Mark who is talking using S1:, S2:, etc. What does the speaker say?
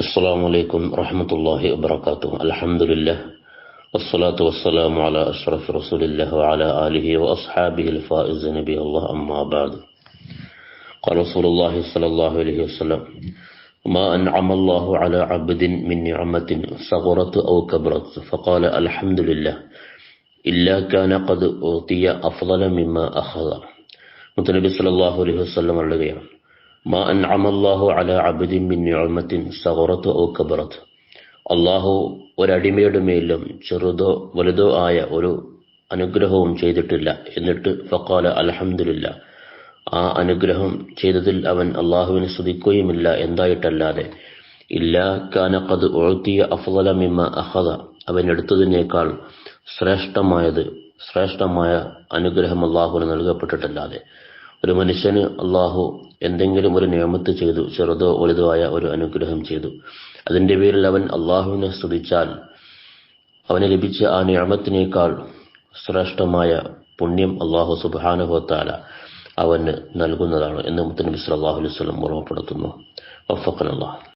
S1: السلام عليكم ورحمة الله وبركاته الحمد لله والصلاة والسلام على أشرف رسول الله وعلى آله وأصحابه الفائز نبي الله أما بعد قال رسول الله صلى الله عليه وسلم ما أنعم الله على عبد من نعمة صغرت أو كبرت فقال الحمد لله إلا كان قد أعطي أفضل مما أخذ മുത്തനബി സല്ലല്ലാഹു അലൈഹി വസല്ലം പറയുകയാണ് അള്ളാഹു ഒരടിമയുടെ മേലും ചെറുതോ വലുതോ ആയ ഒരു അനുഗ്രഹവും ചെയ്തിട്ടില്ല. എന്നിട്ട് ഫക്കാല അലഹമില്ല ആ അനുഗ്രഹം ചെയ്തതിൽ അവൻ അള്ളാഹുവിനെ സ്തുതിക്കുകയുമില്ല എന്തായിട്ടല്ലാതെ. ഇല്ലാ കാന ഖദ് ഉഅ്തിയ അഫ്ളല മിമ്മ അഖദ. അവൻ എടുത്തതിനേക്കാൾ ശ്രേഷ്ഠമായത് ശ്രേഷ്ഠമായ അനുഗ്രഹം അള്ളാഹുവിന് നൽകപ്പെട്ടിട്ടല്ലാതെ. ഒരു മനുഷ്യന് അള്ളാഹു എന്തെങ്കിലും ഒരു നിയമത്ത് ചെയ്തു ചെറുതോ വലുതോ ആയ ഒരു അനുഗ്രഹം ചെയ്തു. അതിന്റെ പേരിൽ അവൻ അള്ളാഹുവിനെ സ്തുതിച്ചാൽ അവന് ലഭിച്ച ആ നിയമത്തിനേക്കാൾ ശ്രേഷ്ഠമായ പുണ്യം അള്ളാഹു സുബാനുഭവത്താല അവന് നൽകുന്നതാണ് എന്ന് മുത്തനബി സല്ലാഹു ഓർമ്മപ്പെടുത്തുന്നു. വഫക്കൻ അള്ളാഹ്